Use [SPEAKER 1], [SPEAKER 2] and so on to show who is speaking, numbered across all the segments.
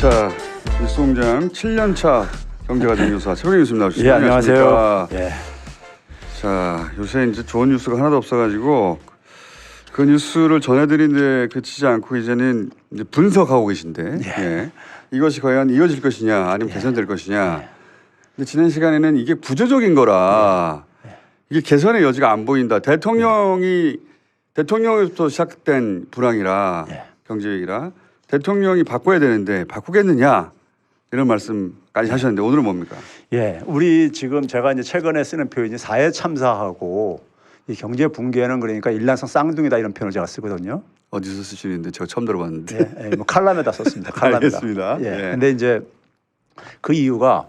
[SPEAKER 1] 자, 뉴스공장 7년차 경제가정 교사 최병희 교수님 나오셨습니다.
[SPEAKER 2] 예, 안녕하세요. 예.
[SPEAKER 1] 자, 요새 이제 좋은 뉴스가 하나도 없어가지고 그 뉴스를 전해드리는데 그치지 않고 이제는 이제 분석하고 계신데 예. 이것이 과연 이어질 것이냐 아니면 개선될 것이냐. 근데 지난 시간에는 이게 부조적인 거라 이게 개선의 여지가 안 보인다. 대통령이 대통령에서부터 시작된 불황이라
[SPEAKER 2] 예.
[SPEAKER 1] 경제 위기라 대통령이 바꿔야 되는데 바꾸겠느냐 이런 말씀까지 하셨는데 오늘은 뭡니까?
[SPEAKER 2] 예, 우리 지금 제가 이제 최근에 쓰는 표현이 사회 참사하고 이 경제 붕괴는 그러니까 일란성 쌍둥이다 이런 표현을 제가 쓰거든요.
[SPEAKER 1] 어디서 쓰시는데 제가 처음 들어봤는데.
[SPEAKER 2] 예, 예, 뭐 칼럼에다 썼습니다. 칼럼에다.
[SPEAKER 1] 알겠습니다.
[SPEAKER 2] 예.
[SPEAKER 1] 예.
[SPEAKER 2] 근데 이제 그 이유가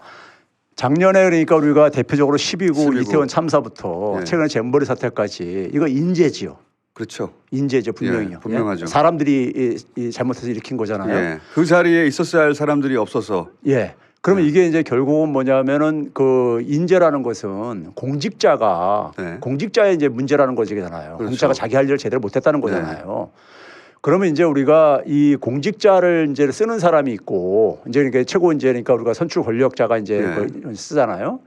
[SPEAKER 2] 작년에 그러니까 우리가 대표적으로 12구,
[SPEAKER 1] 12구.
[SPEAKER 2] 이태원 참사부터
[SPEAKER 1] 예.
[SPEAKER 2] 최근에 잼버리 사태까지 이거 인재지요.
[SPEAKER 1] 그렇죠.
[SPEAKER 2] 인재죠 분명히요.
[SPEAKER 1] 예, 분명하죠.
[SPEAKER 2] 사람들이 이, 이 잘못해서 일으킨 거잖아요.
[SPEAKER 1] 예. 그 자리에 있었어야 할 사람들이 없어서
[SPEAKER 2] 예. 그러면 이게 이제 결국은 뭐냐면은 그 인재라는 것은 공직자가
[SPEAKER 1] 네.
[SPEAKER 2] 공직자의 이제 문제라는 거잖아요.
[SPEAKER 1] 그렇죠.
[SPEAKER 2] 공직자가 자기 할 일을 제대로 못했다는 거잖아요. 그러면 이제 우리가 이 공직자를 이제 쓰는 사람이 있고 이제 그러니까 최고 이제 그러니까 우리가 선출 권력자가 이제
[SPEAKER 1] 네.
[SPEAKER 2] 쓰잖아요.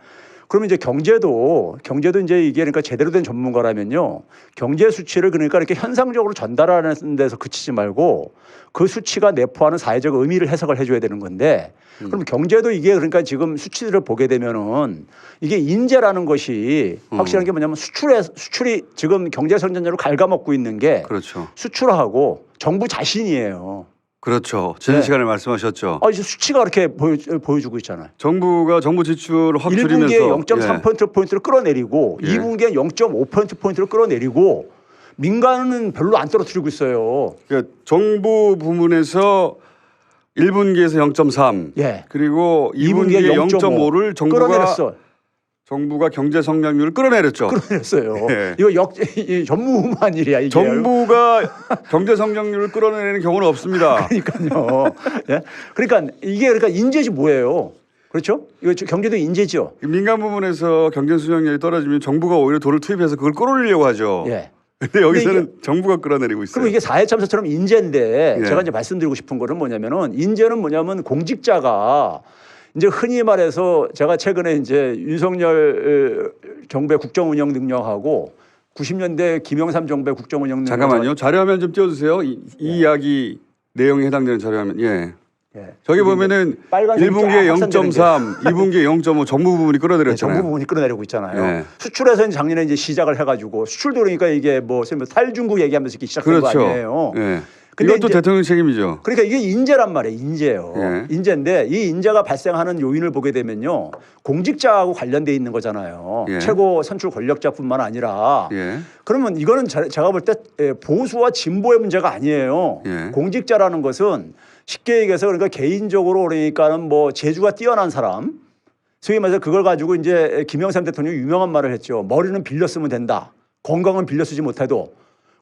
[SPEAKER 2] 그러면 이제 경제도 경제도 이제 이게 그러니까 제대로 된 전문가라면요 경제 수치를 그러니까 이렇게 현상적으로 전달하는 데서 그치지 말고 그 수치가 내포하는 사회적 의미를 해석을 해줘야 되는 건데
[SPEAKER 1] 음.
[SPEAKER 2] 그럼 경제도 이게 그러니까 지금 수치들을 보게 되면은 이게 인재라는 것이
[SPEAKER 1] 음.
[SPEAKER 2] 확실한 게 뭐냐면 수출에 수출이 지금 경제 성장률을 갉아먹고 있는 게
[SPEAKER 1] 그렇죠.
[SPEAKER 2] 수출하고 정부 자신이에요.
[SPEAKER 1] 그렇죠. 지난
[SPEAKER 2] 네.
[SPEAKER 1] 시간에 말씀하셨죠.
[SPEAKER 2] 아, 이제 수치가 그렇게 보여, 보여주고 있잖아요.
[SPEAKER 1] 정부가 정부 지출을 확
[SPEAKER 2] 1분기에
[SPEAKER 1] 줄이면서
[SPEAKER 2] 0.3% 포인트를 끌어내리고
[SPEAKER 1] 예.
[SPEAKER 2] 2분기에 0.5% 포인트를 끌어내리고 민간은 별로 안 떨어뜨리고 있어요.
[SPEAKER 1] 그러니까 정부 부문에서 1분기에서 0.3
[SPEAKER 2] 예.
[SPEAKER 1] 그리고
[SPEAKER 2] 2분기에
[SPEAKER 1] 2분기에
[SPEAKER 2] 0.5
[SPEAKER 1] 0.5를 정부가
[SPEAKER 2] 끌어내렸어.
[SPEAKER 1] 정부가 경제 성장률을 끌어내렸죠.
[SPEAKER 2] 끌어내렸어요.
[SPEAKER 1] 예.
[SPEAKER 2] 이거 역이 전무후무한 일이야 이게.
[SPEAKER 1] 정부가 경제 성장률을 끌어내는 경우는 없습니다.
[SPEAKER 2] 그러니까요. 예. 그러니까 이게 그러니까 인재지 뭐예요? 그렇죠? 이거 저- 경제도 인재죠.
[SPEAKER 1] 민간 부문에서 경제 수익률이 떨어지면 정부가 오히려 돈을 투입해서 그걸 끌어올리려고 하죠.
[SPEAKER 2] 예.
[SPEAKER 1] 근데 여기서는 정부가 끌어내리고 있어요.
[SPEAKER 2] 그럼 이게 사회 참사처럼 인재인데
[SPEAKER 1] 예.
[SPEAKER 2] 제가 이제 말씀드리고 싶은 거는 뭐냐면은 인재는 뭐냐면 공직자가 이제 흔히 말해서 제가 최근에 이제 윤석열 어, 정부의 국정 운영 능력하고 90년대 김영삼 정부의 국정 운영 능력
[SPEAKER 1] 잠깐만요. 자료화면 좀 띄워주세요. 이, 이 이야기 내용에 해당되는 자료화면. 예.
[SPEAKER 2] 예.
[SPEAKER 1] 저기 보면은
[SPEAKER 2] 빨간색이
[SPEAKER 1] 1분기에
[SPEAKER 2] 쫙 확산되는
[SPEAKER 1] 0.3, 2분기에 0.5 정부 부분이
[SPEAKER 2] 네,
[SPEAKER 1] 끌어들였잖아요.
[SPEAKER 2] 정부 부분이 끌어내리고 있잖아요.
[SPEAKER 1] 네.
[SPEAKER 2] 수출에서 이제 작년에 이제 시작을 해가지고 수출도 그러니까 이게 뭐 말해서 탈중국 얘기하면서 이렇게 시작된
[SPEAKER 1] 그렇죠.
[SPEAKER 2] 거 아니에요.
[SPEAKER 1] 예.
[SPEAKER 2] 근데
[SPEAKER 1] 이것도 대통령 책임이죠.
[SPEAKER 2] 그러니까 이게 인재란 말이에요. 인재요.
[SPEAKER 1] 예.
[SPEAKER 2] 인재인데 이 인재가 발생하는 요인을 보게 되면요. 공직자하고 관련돼 있는 거잖아요.
[SPEAKER 1] 예.
[SPEAKER 2] 최고 선출 권력자뿐만 아니라
[SPEAKER 1] 예.
[SPEAKER 2] 그러면 이거는 제- 제가 볼 때 보수와 진보의 문제가 아니에요.
[SPEAKER 1] 예.
[SPEAKER 2] 공직자라는 것은 쉽게 얘기해서 그러니까 개인적으로 그러니까는 뭐 재주가 뛰어난 사람 소위 말해서 그걸 가지고 이제 김영삼 대통령이 유명한 말을 했죠. 머리는 빌려 쓰면 된다. 건강은 빌려 쓰지 못해도.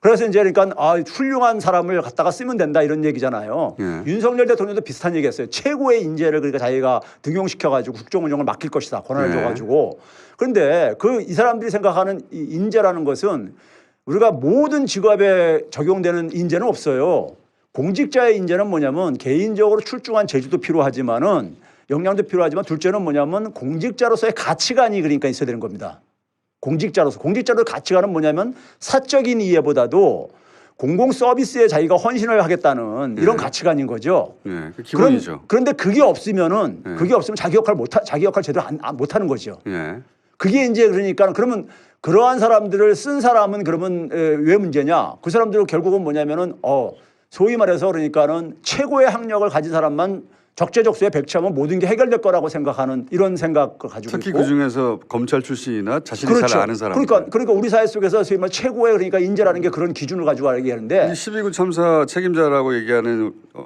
[SPEAKER 2] 그래서 이제 그러니까 아, 훌륭한 사람을 갖다가 쓰면 된다 이런 얘기잖아요.
[SPEAKER 1] 예.
[SPEAKER 2] 윤석열 대통령도 비슷한 얘기 했어요. 최고의 인재를 그러니까 자기가 등용시켜 가지고 국정 운영을 맡길 것이다. 권한을
[SPEAKER 1] 예.
[SPEAKER 2] 줘 가지고. 그런데 그 이 사람들이 생각하는 이 인재라는 것은 우리가 모든 직업에 적용되는 인재는 없어요. 공직자의 인재는 뭐냐면 개인적으로 출중한 재주도 필요하지만은 역량도 필요하지만 둘째는 뭐냐면 공직자로서의 가치관이 그러니까 있어야 되는 겁니다. 공직자로서 공직자로 가치관은 뭐냐면 사적인 이해보다도 공공 서비스에 자기가 헌신을 하겠다는 이런
[SPEAKER 1] 네.
[SPEAKER 2] 가치관인 거죠.
[SPEAKER 1] 예. 그 기본이죠.
[SPEAKER 2] 그런, 데 그게 없으면은
[SPEAKER 1] 네.
[SPEAKER 2] 그게 없으면 자기 역할 못 하, 자기 역할 제대로 안, 안- 못하는 거죠.
[SPEAKER 1] 예.
[SPEAKER 2] 그게 이제 그러니까 그러면 그러한 사람들을 쓴 사람은 그러면 에, 왜 문제냐? 그 사람들은 결국은 뭐냐면은 어 소위 말해서 그러니까는 최고의 학력을 가진 사람만 적재적소에 배치하면 모든 게 해결될 거라고 생각하는 이런 생각을 가지고
[SPEAKER 1] 특히
[SPEAKER 2] 있고
[SPEAKER 1] 그 중에서 검찰 출신이나 자신이 잘 아는 사람.
[SPEAKER 2] 그러니까 그러니까 우리 사회 속에서 소위 말 최고의 그러니까 인재라는 게 그런 기준을 가지고 얘기하는데
[SPEAKER 1] 12구 참사 책임자라고 얘기하는 어,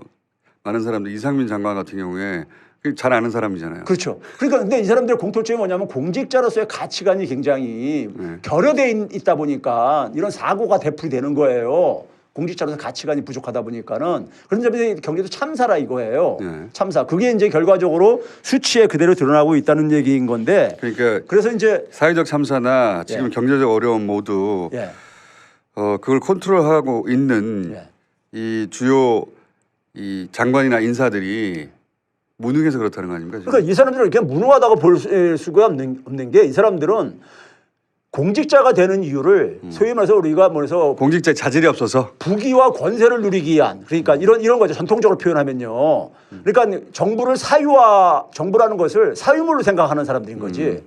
[SPEAKER 1] 많은 사람들 이상민 장관 같은 경우에 그잘 아는 사람이잖아요.
[SPEAKER 2] 그렇죠. 그러니까 근데 이 사람들의 공통점이 뭐냐면 공직자로서의 가치관이 굉장히
[SPEAKER 1] 네.
[SPEAKER 2] 결여돼 있- 있다 보니까 이런 사고가 대풀이 되는 거예요. 공직자로서 가치관이 부족하다 보니까는 그런 점에서 경제도 참사라 이거예요.
[SPEAKER 1] 네.
[SPEAKER 2] 참사. 그게 이제 결과적으로 수치에 그대로 드러나고 있다는 얘기인 건데
[SPEAKER 1] 그러니까
[SPEAKER 2] 그래서 이제
[SPEAKER 1] 사회적 참사나 지금
[SPEAKER 2] 예.
[SPEAKER 1] 경제적 어려움 모두
[SPEAKER 2] 예.
[SPEAKER 1] 어 그걸 컨트롤하고 있는
[SPEAKER 2] 예.
[SPEAKER 1] 이 주요 이 장관이나 인사들이 무능해서 그렇다는 거 아닙니까? 지금?
[SPEAKER 2] 그러니까 이 사람들은 이렇게 무능하다고 볼 수- 에, 수가 없는, 없는 게 이 사람들은 공직자가 되는 이유를
[SPEAKER 1] 음.
[SPEAKER 2] 소위 말해서 우리가 뭐래서
[SPEAKER 1] 공직자의 자질이 없어서
[SPEAKER 2] 부귀와 권세를 누리기 위한 그러니까 이런 이런 거죠 전통적으로 표현하면요. 그러니까 정부를 사유화 정부라는 것을 사유물로 생각하는 사람들인 거지.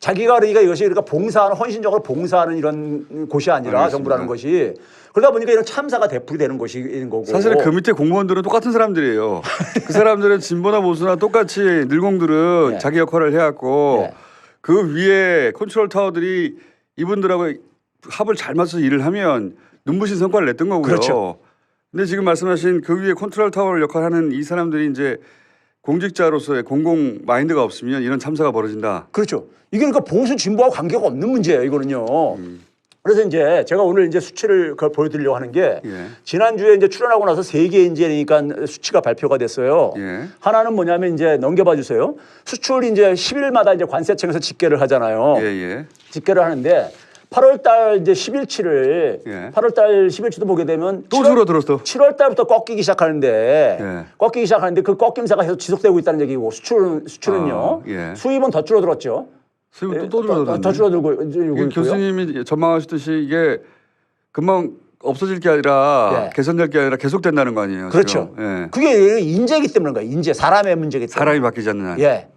[SPEAKER 2] 자기가 그러니까 이것이 그러니까 봉사하는 헌신적으로 봉사하는 이런 곳이 아니라
[SPEAKER 1] 알겠습니다.
[SPEAKER 2] 정부라는 것이 그러다 보니까 이런 참사가 되풀이 되는 것인 거고.
[SPEAKER 1] 사실은 그 밑에 공무원들은 똑같은 사람들이에요. 그 사람들은 진보나 보수나 똑같이 늘공들은
[SPEAKER 2] 네.
[SPEAKER 1] 자기 역할을 해왔고
[SPEAKER 2] 네.
[SPEAKER 1] 그 위에 컨트롤 타워들이 이분들하고 합을 잘 맞춰서 일을 하면 눈부신 성과를 냈던 거고요.
[SPEAKER 2] 그렇죠.
[SPEAKER 1] 근데 지금 말씀하신 그 위에 컨트롤 타워를 역할하는 이 사람들이 이제 공직자로서의 공공 마인드가 없으면 이런 참사가 벌어진다.
[SPEAKER 2] 그렇죠. 이게 그러니까 보수 진보와 관계가 없는 문제예요. 이거는요.
[SPEAKER 1] 음.
[SPEAKER 2] 그래서 이제 제가 오늘 이제 수치를 그 보여드리려고 하는 게
[SPEAKER 1] 예.
[SPEAKER 2] 지난주에 이제 출연하고 나서 세 개 이제 그러니까 수치가 발표가 됐어요.
[SPEAKER 1] 예.
[SPEAKER 2] 하나는 뭐냐면 이제 넘겨봐 주세요. 수출 이제 10일마다 이제 관세청에서 집계를 하잖아요.
[SPEAKER 1] 예, 예.
[SPEAKER 2] 집계를 하는데 8월 달 이제 10일치를
[SPEAKER 1] 예.
[SPEAKER 2] 8월 달 10일치도 보게 되면
[SPEAKER 1] 또 줄어들었어.
[SPEAKER 2] 7월 달부터 꺾이기 시작하는데
[SPEAKER 1] 예.
[SPEAKER 2] 꺾이기 시작하는데 그 꺾임새가 계속 지속되고 있다는 얘기고 수출은 수출은요.
[SPEAKER 1] 아, 예.
[SPEAKER 2] 수입은 더 줄어들었죠.
[SPEAKER 1] 수입은 또,
[SPEAKER 2] 예,
[SPEAKER 1] 또 줄어들었네.
[SPEAKER 2] 더 줄어들고
[SPEAKER 1] 이게
[SPEAKER 2] 있고요.
[SPEAKER 1] 교수님이 전망하시듯이 이게 금방 없어질 게 아니라
[SPEAKER 2] 예.
[SPEAKER 1] 개선될 게 아니라 계속된다는 거 아니에요?
[SPEAKER 2] 그렇죠.
[SPEAKER 1] 지금? 예.
[SPEAKER 2] 그게 인재이기 그런 거예요. 인재 사람의 문제기 때문에.
[SPEAKER 1] 사람이 바뀌지 않는 한.
[SPEAKER 2] 예.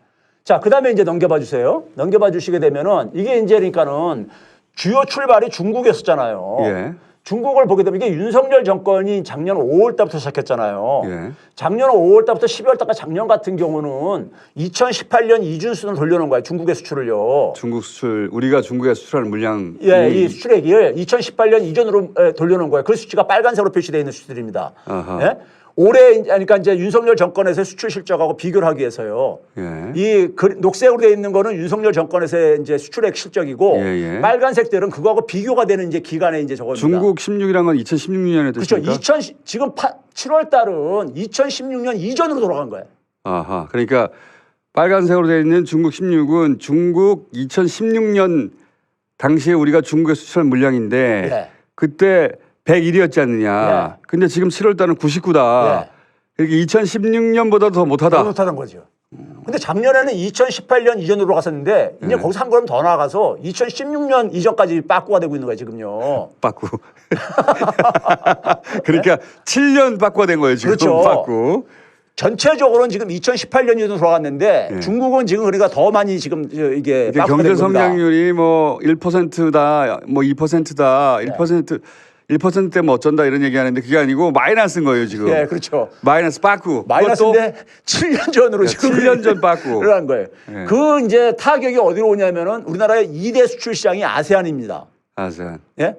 [SPEAKER 2] 자, 그 다음에 이제 넘겨봐 주세요. 넘겨봐 주시게 되면은 이게 이제 그러니까는 주요 출발이 중국이었었잖아요.
[SPEAKER 1] 예.
[SPEAKER 2] 중국을 보게 되면 이게 윤석열 정권이 작년 5월 달부터 시작했잖아요.
[SPEAKER 1] 예.
[SPEAKER 2] 작년 5월 달부터 12월 달까지 작년 같은 경우는 2018년 이준수는 돌려놓은 거예요. 중국의 수출을요.
[SPEAKER 1] 중국 수출 우리가 중국에 수출하는 물량
[SPEAKER 2] 예, 이 수출액을 2018년 이전으로 에, 돌려놓은 거예요. 그 수치가 빨간색으로 표시되어 있는 수출입니다. 예? 올해 그러니까 이제 윤석열 정권에서의 수출 실적하고 비교를 하기 위해서요.
[SPEAKER 1] 예.
[SPEAKER 2] 이 그- 녹색으로 되어 있는 거는 윤석열 정권에서의 이제 수출액 실적이고
[SPEAKER 1] 예, 예.
[SPEAKER 2] 빨간색들은 그거하고 비교가 되는 이제 기간에 이제 저겁니다.
[SPEAKER 1] 중국 16이란 건 2016년에
[SPEAKER 2] 그렇죠.
[SPEAKER 1] 됐습니까?
[SPEAKER 2] 2000 지금 파, 7월 달은 2016년 이전으로 돌아간 거예요.
[SPEAKER 1] 아하. 그러니까 빨간색으로 되어 있는 중국 16은 중국 2016년 당시에 우리가 중국에 수출한 물량인데
[SPEAKER 2] 예.
[SPEAKER 1] 그때 101이었지 않느냐.
[SPEAKER 2] 예.
[SPEAKER 1] 근데 지금 7월 달은 99다.
[SPEAKER 2] 예.
[SPEAKER 1] 그러니까 2016년보다 더 못하다.
[SPEAKER 2] 못하던 거죠. 근데 작년에는 2018년 이전으로 갔었는데 이제
[SPEAKER 1] 네.
[SPEAKER 2] 거기서 한 걸음 더 나아가서 2016년 이전까지 빠꾸가 되고 있는 거예요 지금요.
[SPEAKER 1] 빠꾸. 그러니까 7년 빠꾸가 된 거예요, 지금
[SPEAKER 2] 그렇죠.
[SPEAKER 1] 빠꾸.
[SPEAKER 2] 전체적으로는 지금 2018년 이전으로 돌아갔는데
[SPEAKER 1] 네.
[SPEAKER 2] 중국은 지금 그러니까 더 많이 지금 저 이게
[SPEAKER 1] 경제. 성장률이 뭐 1%다, 뭐 2%다, 1% 1% 때문에 어쩐다 이런 얘기 하는데 그게 아니고 마이너스인 거예요 지금.
[SPEAKER 2] 예, 그렇죠.
[SPEAKER 1] 마이너스 빠꾸.
[SPEAKER 2] 마이너스인데 7년 전으로
[SPEAKER 1] 야,
[SPEAKER 2] 지금
[SPEAKER 1] 7년 전 빠꾸.
[SPEAKER 2] 그러한 거예요.
[SPEAKER 1] 예.
[SPEAKER 2] 그 이제 타격이 어디로 오냐면은 우리나라의 2대 수출 시장이 아세안입니다.
[SPEAKER 1] 아세안.
[SPEAKER 2] 예?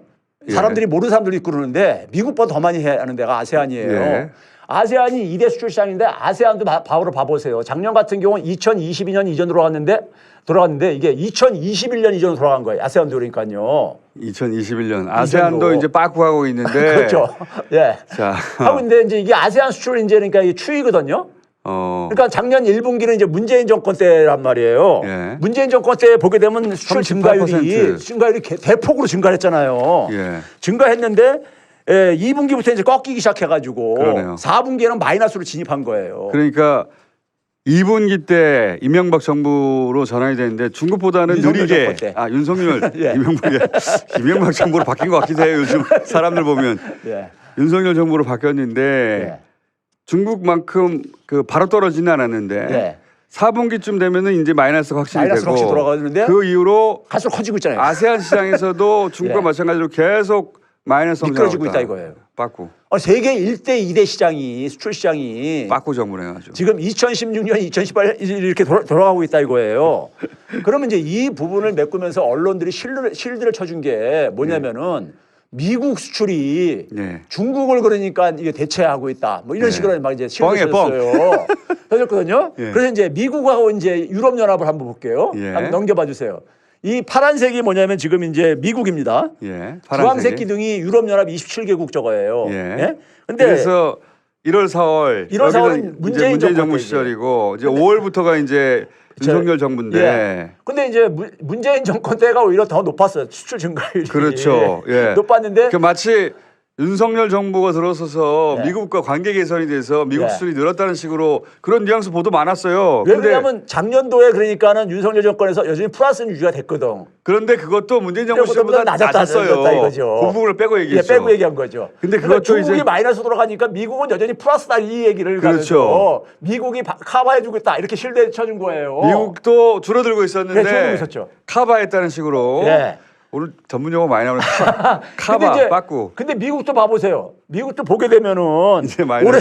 [SPEAKER 1] 예.
[SPEAKER 2] 사람들이 모르는 사람들이 그러는데 미국보다 더 많이 해야 하는 데가 아세안이에요.
[SPEAKER 1] 예.
[SPEAKER 2] 아세안이 2대 수출 시장인데 아세안도 바- 바로 봐보세요. 작년 같은 경우는 2022년 이전으로 갔는데 돌아갔는데 이게 2021년 이전으로 돌아간 거예요. 아세안도 그러니까요.
[SPEAKER 1] 2021년 아세안도. 이제 빠꾸하고 있는데.
[SPEAKER 2] 그렇죠. 예.
[SPEAKER 1] 자,
[SPEAKER 2] 하고 있는데 이제 이게 아세안 수출 이제 그러니까 이게 추이거든요.
[SPEAKER 1] 어,
[SPEAKER 2] 그러니까 작년 1분기는 이제 문재인 정권 때란 말이에요.
[SPEAKER 1] 예.
[SPEAKER 2] 문재인 정권 때 보게 되면 수출
[SPEAKER 1] 38%.
[SPEAKER 2] 증가율이 증가율이 개- 대폭으로 증가했잖아요.
[SPEAKER 1] 예.
[SPEAKER 2] 증가했는데 예, 2분기부터 이제 꺾이기 시작해가지고
[SPEAKER 1] 그러네요.
[SPEAKER 2] 4분기에는 마이너스로 진입한 거예요.
[SPEAKER 1] 그러니까 2분기 때 이명박 정부로 전환이 되는데 중국보다는
[SPEAKER 2] 윤석열
[SPEAKER 1] 느리게
[SPEAKER 2] 때.
[SPEAKER 1] 아 윤석열
[SPEAKER 2] 예.
[SPEAKER 1] 이명박이 이명박 정부로 바뀐 것 같기도 해요 요즘 사람들 보면
[SPEAKER 2] 예.
[SPEAKER 1] 윤석열 정부로 바뀌었는데
[SPEAKER 2] 예.
[SPEAKER 1] 중국만큼 그 바로 떨어지는 않았는데
[SPEAKER 2] 예.
[SPEAKER 1] 4분기쯤 되면은 이제 마이너스가 확실히
[SPEAKER 2] 마이너스가
[SPEAKER 1] 되고
[SPEAKER 2] 확실히 돌아가는데
[SPEAKER 1] 그 이후로
[SPEAKER 2] 갈수록 커지고 있잖아요.
[SPEAKER 1] 아세안 시장에서도 중국과
[SPEAKER 2] 예.
[SPEAKER 1] 마찬가지로 계속 마이너스 미끄러지고
[SPEAKER 2] 있다 이거예요.
[SPEAKER 1] 빠꾸
[SPEAKER 2] 어, 세계 1대 2대 시장이 수출 시장이
[SPEAKER 1] 빠꾸 정부네 아주.
[SPEAKER 2] 지금 2016년, 2018년 이렇게 돌아, 돌아가고 있다 이거예요. 그러면 이제 이 부분을 메꾸면서 언론들이 실드를, 실드를 쳐준 게 뭐냐면은 미국 수출이
[SPEAKER 1] 네.
[SPEAKER 2] 중국을 그러니까 이게 대체하고 있다. 뭐 이런
[SPEAKER 1] 네.
[SPEAKER 2] 식으로 막 이제 실드
[SPEAKER 1] 뻥이에요, 뻥.
[SPEAKER 2] 쳤어요. 해줬거든요.
[SPEAKER 1] 예.
[SPEAKER 2] 그래서 이제 미국하고 이제 유럽 연합을 한번 볼게요.
[SPEAKER 1] 예.
[SPEAKER 2] 한번 넘겨봐 주세요. 이 파란색이 뭐냐면 지금 이제 미국입니다.
[SPEAKER 1] 예.
[SPEAKER 2] 주황색
[SPEAKER 1] 파란색이.
[SPEAKER 2] 기둥이 유럽 연합 27개국 저거예요.
[SPEAKER 1] 예.
[SPEAKER 2] 근데
[SPEAKER 1] 그래서 1월 4월
[SPEAKER 2] 1월 4월 은
[SPEAKER 1] 여기는
[SPEAKER 2] 문재인
[SPEAKER 1] 이제 문재인 정부. 시절이고 이제 5월부터가 이제
[SPEAKER 2] 저-
[SPEAKER 1] 윤석열 정부인데
[SPEAKER 2] 예. 근데 이제 문- 문재인 정권 때가 오히려 더 높았어요. 수출 증가율이.
[SPEAKER 1] 그렇죠. 예.
[SPEAKER 2] 높았는데
[SPEAKER 1] 그 마치 윤석열 정부가 들어서서
[SPEAKER 2] 네.
[SPEAKER 1] 미국과 관계 개선이 돼서 미국
[SPEAKER 2] 네.
[SPEAKER 1] 수출이 늘었다는 식으로 그런 뉘앙스 보도 많았어요.
[SPEAKER 2] 왜
[SPEAKER 1] 근데
[SPEAKER 2] 그러냐면 작년도에 그러니까는 윤석열 정권에서 여전히 플러스 유지가 됐거든.
[SPEAKER 1] 그런데 그것도 문재인 정부 시절보다
[SPEAKER 2] 낮았다,
[SPEAKER 1] 낮았어요.
[SPEAKER 2] 낮았다 이거죠.
[SPEAKER 1] 그 부분을 빼고
[SPEAKER 2] 예,
[SPEAKER 1] 얘기했죠.
[SPEAKER 2] 빼고 얘기한 거죠.
[SPEAKER 1] 근데
[SPEAKER 2] 그러니까
[SPEAKER 1] 그것도
[SPEAKER 2] 중국이
[SPEAKER 1] 이제-
[SPEAKER 2] 마이너스 돌아가니까 미국은 여전히 플러스다 이 얘기를
[SPEAKER 1] 그렇죠.
[SPEAKER 2] 가면서 미국이 바- 있다 이렇게 실드 쳐준 거예요.
[SPEAKER 1] 미국도 줄어들고 있었는데
[SPEAKER 2] 네, 줄어들고 있었죠.
[SPEAKER 1] 카바했다는 식으로
[SPEAKER 2] 예.
[SPEAKER 1] 오늘 전문 용어 많이 나오는 카,
[SPEAKER 2] 근데
[SPEAKER 1] 카바
[SPEAKER 2] 이제-
[SPEAKER 1] 빠꾸
[SPEAKER 2] 근데 미국도 봐보세요. 미국도 보게 되면은
[SPEAKER 1] 이제
[SPEAKER 2] 올해.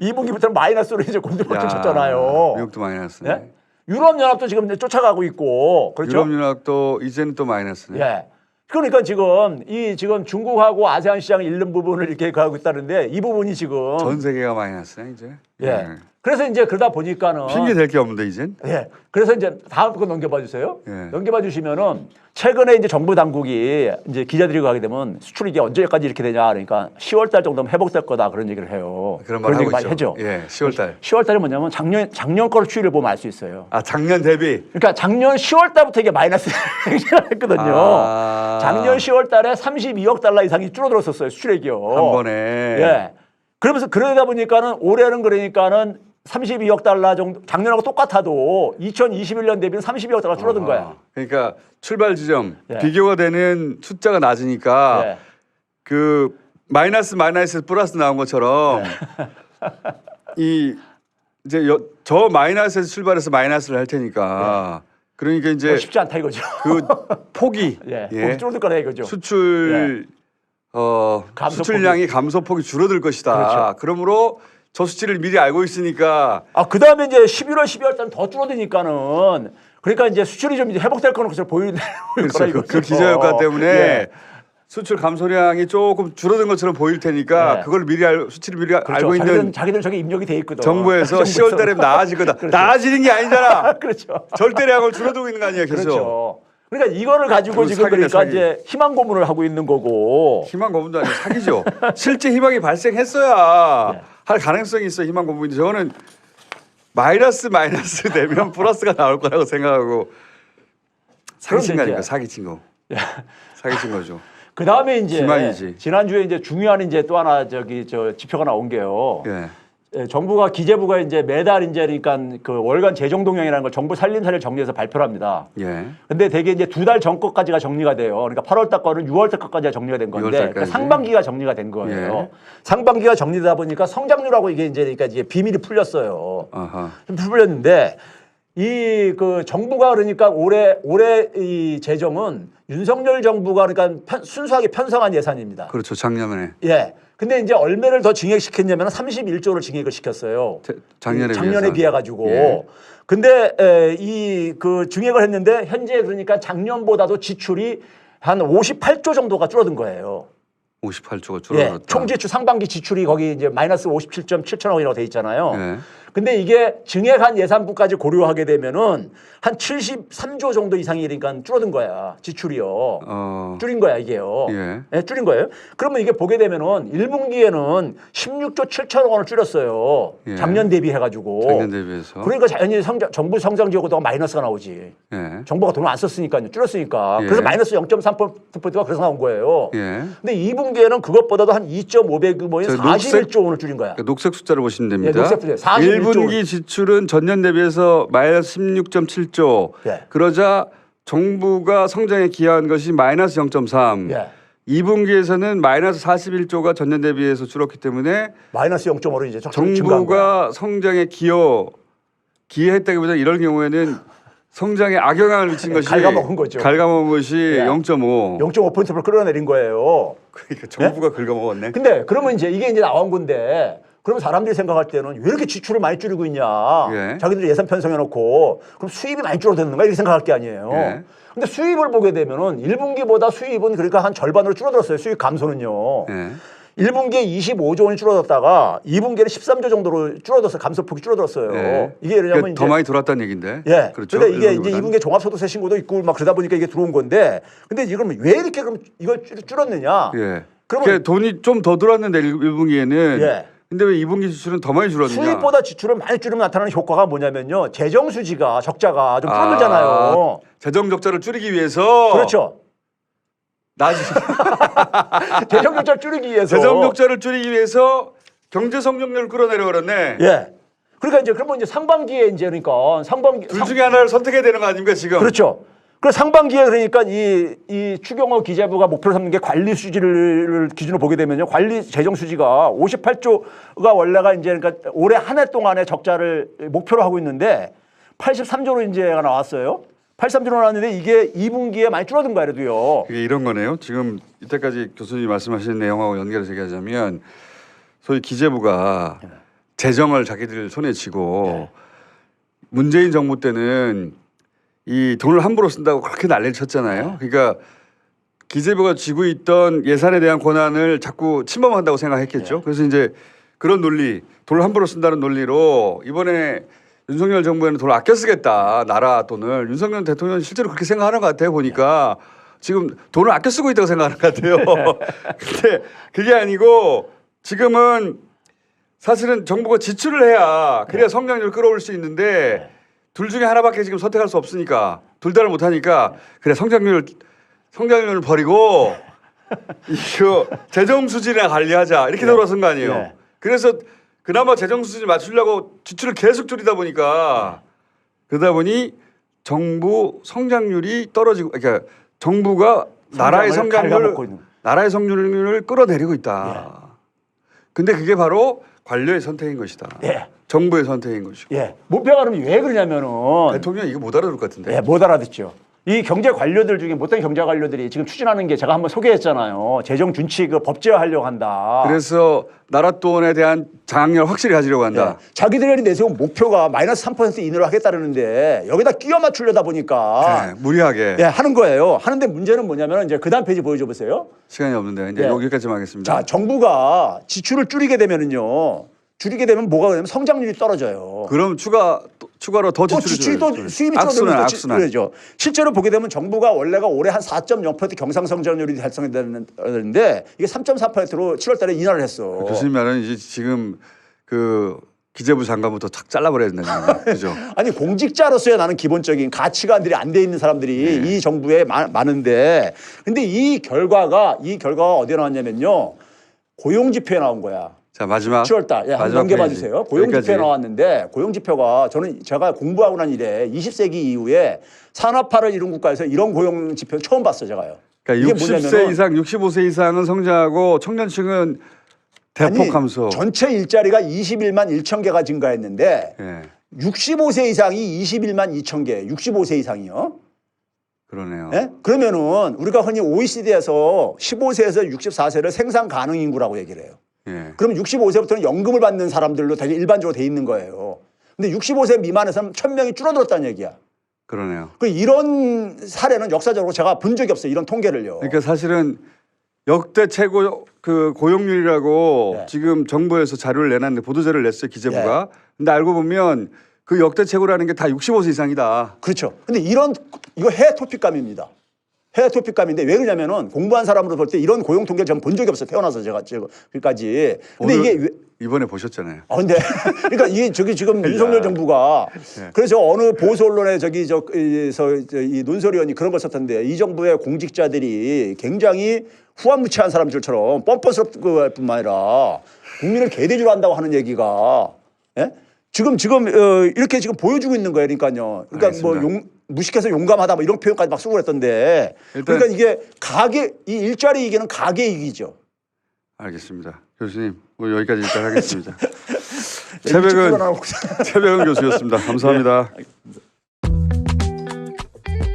[SPEAKER 1] 이,
[SPEAKER 2] 2분기부터 마이너스로 이제
[SPEAKER 1] 야,
[SPEAKER 2] 쳤잖아요.
[SPEAKER 1] 미국도 마이너스네.
[SPEAKER 2] 예? 유럽연합도 지금 이제 쫓아가고 있고 그렇죠.
[SPEAKER 1] 유럽연합도 이제는 또 마이너스네.
[SPEAKER 2] 예. 그러니까 지금 이 지금 중국하고 아세안 시장을 잃는 부분을 이렇게 가고 있다는데 이 부분이 지금
[SPEAKER 1] 전 세계가 마이너스네 이제.
[SPEAKER 2] 예. 그래서 이제 그러다 보니까는
[SPEAKER 1] 핑계 댈 게 없는데 이젠.
[SPEAKER 2] 예. 그래서 이제 다음 거 넘겨봐 주세요.
[SPEAKER 1] 예.
[SPEAKER 2] 넘겨봐 주시면은 최근에 이제 정부 당국이 이제 기자들이 가게 되면 수출이 이게 언제까지 이렇게 되냐 그러니까 10월 달 정도면 회복될 거다 그런 얘기를 해요.
[SPEAKER 1] 그런 말
[SPEAKER 2] 얘기
[SPEAKER 1] 하고
[SPEAKER 2] 많이
[SPEAKER 1] 있죠.
[SPEAKER 2] 해죠.
[SPEAKER 1] 예, 10월 달.
[SPEAKER 2] 10월 달이 뭐냐면 작년 작년 거를 추이를 보면 알 수 있어요.
[SPEAKER 1] 아 작년 대비.
[SPEAKER 2] 그러니까 작년 10월 달부터 이게 마이너스 했거든요.
[SPEAKER 1] 아.
[SPEAKER 2] 작년 10월 달에 32억 달러 이상이 줄어들었었어요. 수출액이요.
[SPEAKER 1] 한 번에.
[SPEAKER 2] 예. 그러면서 그러다 보니까는 올해는 그러니까는 32억 달러 정도 작년하고 똑같아도 2021년 대비는 32억 달러 줄어든 거야.
[SPEAKER 1] 아, 그러니까 출발 지점
[SPEAKER 2] 예.
[SPEAKER 1] 비교가 되는 숫자가 낮으니까
[SPEAKER 2] 예.
[SPEAKER 1] 그 마이너스 마이너스 플러스 나온 것처럼
[SPEAKER 2] 네.
[SPEAKER 1] 이 이제 여, 저 마이너스에서 출발해서 마이너스를 할 테니까 그러니까
[SPEAKER 2] 뭐
[SPEAKER 1] 이제
[SPEAKER 2] 쉽지 않다 이거죠.
[SPEAKER 1] 그 폭이
[SPEAKER 2] 예.
[SPEAKER 1] 예,
[SPEAKER 2] 예. 줄어들 거다 이거죠.
[SPEAKER 1] 수출 어
[SPEAKER 2] 감소폭이.
[SPEAKER 1] 수출량이 감소폭이 줄어들 것이다.
[SPEAKER 2] 그렇죠.
[SPEAKER 1] 그러므로 저 수치를 미리 알고 있으니까
[SPEAKER 2] 아, 그 다음에 이제 11월, 12월 달은 더 줄어드니까는 그러니까 이제 수출이 좀 이제 회복될 거는 것으로 보이는 거라
[SPEAKER 1] 그렇죠. 그,
[SPEAKER 2] 이거죠.
[SPEAKER 1] 그 기저 효과 때문에
[SPEAKER 2] 예.
[SPEAKER 1] 수출 감소량이 조금 줄어든 것처럼 보일 테니까
[SPEAKER 2] 네.
[SPEAKER 1] 그걸 미리 알, 수치를 미리
[SPEAKER 2] 그렇죠.
[SPEAKER 1] 알고 있는
[SPEAKER 2] 자기들 저게 입력이 돼 있거든.
[SPEAKER 1] 정부에서 10월 달에 나아질 거다.
[SPEAKER 2] 그렇죠.
[SPEAKER 1] 나아지는 게 아니잖아.
[SPEAKER 2] 그렇죠.
[SPEAKER 1] 절대량을 줄어들고 있는 거 아니야, 계속.
[SPEAKER 2] 그렇죠. 그러니까 이거를 가지고 지금
[SPEAKER 1] 사기네,
[SPEAKER 2] 그러니까
[SPEAKER 1] 사기.
[SPEAKER 2] 이제 희망 고문을 하고 있는 거고.
[SPEAKER 1] 희망 고문도 아니고 사기죠. 실제 희망이 발생했어야
[SPEAKER 2] 네.
[SPEAKER 1] 할 가능성이 있어 희망 고문인데 저거는 마이너스 마이너스 되면 플러스가 나올 거라고 생각하고 사기친 거니까
[SPEAKER 2] 이제-
[SPEAKER 1] 사기친 거. 사기친 거죠.
[SPEAKER 2] 그 다음에 이제
[SPEAKER 1] 기만이지.
[SPEAKER 2] 지난주에 이제 중요한 이제 또 하나 저기 저 지표가 나온 게요.
[SPEAKER 1] 예.
[SPEAKER 2] 예, 정부가 기재부가 이제 매달 이제 그러니까 그 월간 재정 동향이라는 걸 정부 살림살이를 정리해서 발표를 합니다.
[SPEAKER 1] 예.
[SPEAKER 2] 근데 대개 이제 두 달 전 것까지가 정리가 돼요. 그러니까 8월 달 거는 6월 달 것까지가 정리가 된 건데
[SPEAKER 1] 6월 달까지.
[SPEAKER 2] 그러니까 상반기가 정리가 된 거예요.
[SPEAKER 1] 예.
[SPEAKER 2] 상반기가 정리되다 보니까 성장률하고 이게 이제 그러니까 이제 비밀이 풀렸어요.
[SPEAKER 1] 아하.
[SPEAKER 2] 좀 풀렸는데 이 그 정부가 그러니까 올해 올해 이 재정은 윤석열 정부가 그러니까 편- 순수하게 편성한 예산입니다.
[SPEAKER 1] 그렇죠. 작년에
[SPEAKER 2] 예. 근데 이제 얼마를 더 증액시켰냐면 31조를 증액을 시켰어요.
[SPEAKER 1] 태- 작년에
[SPEAKER 2] 작년에.
[SPEAKER 1] 비해
[SPEAKER 2] 가지고.
[SPEAKER 1] 예.
[SPEAKER 2] 근데 이 그 증액을 했는데 현재 그러니까 작년보다도 지출이 한 58조 정도가 줄어든 거예요.
[SPEAKER 1] 58조가
[SPEAKER 2] 예.
[SPEAKER 1] 줄어들었다.
[SPEAKER 2] 총 지출 상반기 지출이 거기 이제 마이너스 57.7천억 원이라고 돼 있잖아요.
[SPEAKER 1] 예.
[SPEAKER 2] 근데 이게 증액 한 예산부까지 고려하게 되면은 한 73조 정도 이상이 그러니까 줄어든 거야. 지출이요.
[SPEAKER 1] 어.
[SPEAKER 2] 줄인 거야 이게요.
[SPEAKER 1] 예.
[SPEAKER 2] 예, 줄인 거예요. 그러면 이게 보게 되면은 1분기에는 16조 7천억 원을 줄였어요.
[SPEAKER 1] 예.
[SPEAKER 2] 작년 대비해 가지고.
[SPEAKER 1] 작년 대비해서.
[SPEAKER 2] 그러니까 자연히 성장, 정부 성장 지역보다 마이너스가 나오지.
[SPEAKER 1] 예.
[SPEAKER 2] 정부가 돈을 안 썼으니까요. 줄였으니까.
[SPEAKER 1] 예.
[SPEAKER 2] 그래서 마이너스 0.3%가 그래서 나온 거예요.
[SPEAKER 1] 예.
[SPEAKER 2] 근데 2분기에는 그것보다도 한 2.5배 규모인
[SPEAKER 1] 저
[SPEAKER 2] 41조 원을 줄인 거야.
[SPEAKER 1] 그러니까 녹색 숫자를 보시면 됩니다.
[SPEAKER 2] 예, 녹색 숫자. 41조
[SPEAKER 1] 1분기 지출은 전년 대비해서 마이너스 16.7조.
[SPEAKER 2] 예.
[SPEAKER 1] 그러자 정부가 성장에 기여한 것이 마이너스 0.3.
[SPEAKER 2] 예.
[SPEAKER 1] 2분기에서는 마이너스 41조가 전년 대비해서 줄었기 때문에
[SPEAKER 2] 마이너스 0.5로 이제.
[SPEAKER 1] 정부가 성장에 기여 기여했다기보다 이런 경우에는 성장에 악영향을 미친 것이
[SPEAKER 2] 갉아먹은 거죠.
[SPEAKER 1] 갉아먹은 것이
[SPEAKER 2] 예.
[SPEAKER 1] 0.5.
[SPEAKER 2] 0.5%를 끌어내린 거예요.
[SPEAKER 1] 그러니까 정부가 긁어먹었네.
[SPEAKER 2] 근데 그러면 이제 이게 이제 나온 건데 그러면 사람들이 생각할 때는 왜 이렇게 지출을 많이 줄이고 있냐.
[SPEAKER 1] 예.
[SPEAKER 2] 자기들이 예산 편성해 놓고 그럼 수입이 많이 줄어드는가 이렇게 생각할 게 아니에요.
[SPEAKER 1] 예.
[SPEAKER 2] 근데 수입을 보게 되면은 1분기보다 수입은 그러니까 한 절반으로 줄어들었어요. 수입 감소는요.
[SPEAKER 1] 예.
[SPEAKER 2] 1분기에 25조 원이 줄어들었다가 2분기에는 13조 정도로 줄어들어서 감소폭이 줄어들었어요.
[SPEAKER 1] 예.
[SPEAKER 2] 이게 왜냐면
[SPEAKER 1] 그러니까
[SPEAKER 2] 이제
[SPEAKER 1] 더 많이 돌았다는 얘기인데.
[SPEAKER 2] 예.
[SPEAKER 1] 그렇죠.
[SPEAKER 2] 근데 이게 이제
[SPEAKER 1] 일본보다는.
[SPEAKER 2] 2분기에 종합소득세 신고도 있고 막 그러다 보니까 이게 들어온 건데 근데 이걸 왜 이렇게 그럼 이걸 줄- 줄었느냐?
[SPEAKER 1] 예.
[SPEAKER 2] 그러면-
[SPEAKER 1] 그러니까 돈이 좀 더 들어왔는데 1분기에는
[SPEAKER 2] 예.
[SPEAKER 1] 근데 왜 2분기 지출은 더 많이 줄었느냐?
[SPEAKER 2] 수입보다 지출을 많이 줄이면 나타나는 효과가 뭐냐면요. 재정 수지가 적자가 좀
[SPEAKER 1] 아,
[SPEAKER 2] 줄어들잖아요.
[SPEAKER 1] 재정 적자를 줄이기 위해서
[SPEAKER 2] 그렇죠.
[SPEAKER 1] 나중에
[SPEAKER 2] 재정 적자를 줄이기 위해서
[SPEAKER 1] 재정 적자를 줄이기 위해서 경제 성장률을 끌어내려 그랬네.
[SPEAKER 2] 예. 그러니까 이제 그러면 이제 상반기에 이제 그러니까 상반기
[SPEAKER 1] 둘 중에 하나를 선택해야 되는 거 아닙니까 지금?
[SPEAKER 2] 그렇죠. 그 상반기에 그러니까 이, 이 추경호 기재부가 목표로 삼는 게 관리 수지를 기준으로 보게 되면요. 관리 재정 수지가 58조가 원래가 이제 그러니까 올해 한 해 동안의 적자를 목표로 하고 있는데 83조로 이제가 나왔어요. 83조로 나왔는데 이게 2분기에 많이 줄어든 거야, 그래도요.
[SPEAKER 1] 이게 이런 거네요. 지금 이때까지 교수님이 말씀하신 내용하고 연결해서 얘기하자면 소위 기재부가 재정을 자기들 손에 쥐고 문재인 정부 때는 이 돈을 함부로 쓴다고 그렇게 난리를 쳤잖아요. 그러니까 기재부가 쥐고 있던 예산에 대한 권한을 자꾸 침범한다고 생각했겠죠. 그래서 이제 그런 논리, 돈을 함부로 쓴다는 논리로 이번에 윤석열 정부에는 돈을 아껴 쓰겠다 나라 돈을. 윤석열 대통령은 실제로 그렇게 생각하는 것 같아요 보니까. 지금 돈을 아껴 쓰고 있다고 생각하는 것 같아요. 근데 그게 아니고 지금은 사실은 정부가 지출을 해야 그래야 성장률을 끌어올 수 있는데 둘 중에 하나밖에 지금 선택할 수 없으니까 둘 다를 못 하니까 그래 성장률 성장률을 버리고 이거 재정 수지나 관리하자 이렇게 돌아선 거 아니에요.
[SPEAKER 2] 네.
[SPEAKER 1] 그래서 그나마 재정 수지 맞추려고 지출을 계속 줄이다 보니까 그러다 보니 정부 성장률이 떨어지고 그러니까 정부가 나라의
[SPEAKER 2] 있는.
[SPEAKER 1] 나라의 성장률을 끌어내리고 있다. 근데 그게 바로 관료의 선택인 것이다.
[SPEAKER 2] 예.
[SPEAKER 1] 정부의 선택인 것이고
[SPEAKER 2] 예. 문표가 그러면 왜 그러냐면은
[SPEAKER 1] 대통령 이거 못 알아들 것 같은데.
[SPEAKER 2] 예, 못 알아듣죠. 이 경제 관료들 중에 못된 경제 관료들이 지금 추진하는 게 제가 한번 소개했잖아요. 재정 준치 그 법제화하려고 한다.
[SPEAKER 1] 그래서 나라 돈에 대한 장악력을 확실히 가지려고 한다.
[SPEAKER 2] 예. 자기들이 내세운 목표가 마이너스 3% 이내로 하겠다는데 여기다 끼워 맞추려다 보니까
[SPEAKER 1] 네, 무리하게
[SPEAKER 2] 예, 하는 거예요. 하는데 문제는 뭐냐면 이제 그 다음 페이지 보여줘 보세요.
[SPEAKER 1] 시간이 없는데 이제
[SPEAKER 2] 예.
[SPEAKER 1] 여기까지만 하겠습니다.
[SPEAKER 2] 자, 정부가 지출을 줄이게 되면은요. 줄이게 되면 뭐가 되냐면 성장률이 떨어져요.
[SPEAKER 1] 그럼 추가 또 추가로
[SPEAKER 2] 더또
[SPEAKER 1] 지출이
[SPEAKER 2] 지출이 또. 수입이 줄어들면. 그러죠. 실제로 보게 되면 정부가 원래가 올해 한 4.0% 경상 성장률이 달성되는데 이게 3.4%로 7월달에 인하를 했어.
[SPEAKER 1] 교수님 말은 이제 지금 그 기재부 장관부터 착 잘라버려야 된다는. 그죠?
[SPEAKER 2] 아니 공직자로서의 나는 기본적인 가치관들이 안 돼 있는 사람들이
[SPEAKER 1] 네.
[SPEAKER 2] 이 정부에 마- 많은데 근데 이 결과가 이 결과가 어디에 나왔냐면요 고용 지표에 나온 거야.
[SPEAKER 1] 자 마지막
[SPEAKER 2] 7월달 예, 한번
[SPEAKER 1] 마지막
[SPEAKER 2] 넘겨봐
[SPEAKER 1] 페이지.
[SPEAKER 2] 주세요. 고용
[SPEAKER 1] 여기까지.
[SPEAKER 2] 나왔는데 고용 지표가 저는 제가 공부하고 난 이래 20세기 이후에 산업화를 이룬 국가에서 이런 고용 지표 처음 봤어 제가요.
[SPEAKER 1] 그러니까
[SPEAKER 2] 이게
[SPEAKER 1] 60세
[SPEAKER 2] 뭐냐면은
[SPEAKER 1] 이상, 65세 이상은 성장하고 청년층은 대폭
[SPEAKER 2] 아니,
[SPEAKER 1] 감소.
[SPEAKER 2] 전체 일자리가 21만 1천 개가 증가했는데
[SPEAKER 1] 예,
[SPEAKER 2] 65세 이상이 21만 2천 개, 65세 이상이요.
[SPEAKER 1] 그러네요.
[SPEAKER 2] 예? 그러면은 우리가 흔히 OECD에서 15세에서 64세를 생산 가능 인구라고 얘기를 해요.
[SPEAKER 1] 예.
[SPEAKER 2] 그럼 65세부터는 연금을 받는 사람들로 되게 일반적으로 돼 있는 거예요. 근데 65세 미만에서는 1000명이 줄어들었다는 얘기야.
[SPEAKER 1] 그러네요.
[SPEAKER 2] 그 이런 사례는 역사적으로 제가 본 적이 없어요. 이런 통계를요.
[SPEAKER 1] 그러니까 사실은 역대 최고 그 고용률이라고
[SPEAKER 2] 네.
[SPEAKER 1] 지금 정부에서 자료를 내놨는데 보도 자료를 냈어요 기재부가. 근데 알고 보면 그 역대 최고라는 게 다 65세 이상이다.
[SPEAKER 2] 그렇죠. 근데 이런 이거 해외 토픽감입니다. 해외 토픽감인데 왜 그러냐면은 공부한 사람으로 볼 때 이런 고용 통계를 저는 본 적이 없어요. 태어나서 제가 지금까지. 근데 이게 왜,
[SPEAKER 1] 이번에 보셨잖아요.
[SPEAKER 2] 아 근데 그러니까 이게 저기 지금
[SPEAKER 1] 야.
[SPEAKER 2] 윤석열 정부가
[SPEAKER 1] 네.
[SPEAKER 2] 그래서 어느 보수 언론에 저기 저이 논설위원이 그런 걸 썼던데 이 정부의 공직자들이 굉장히 후한무치한 사람들처럼 뻔뻔스럽고 할 뿐만 아니라 국민을 개대주로 한다고 하는 얘기가 예? 지금 지금 어, 이렇게 지금 보여주고 있는 거예요. 그러니까요. 그러니까 뭐
[SPEAKER 1] 알겠습니다.
[SPEAKER 2] 용, 무식해서 용감하다 뭐 이런 표현까지 막 쓰고 그랬던데 그러니까 이게 가계 이 일자리 이기는 가계 이기죠.
[SPEAKER 1] 알겠습니다. 교수님 오늘 여기까지 일단 하겠습니다.
[SPEAKER 2] 일찍
[SPEAKER 1] 새벽은 새벽은 교수였습니다. 감사합니다.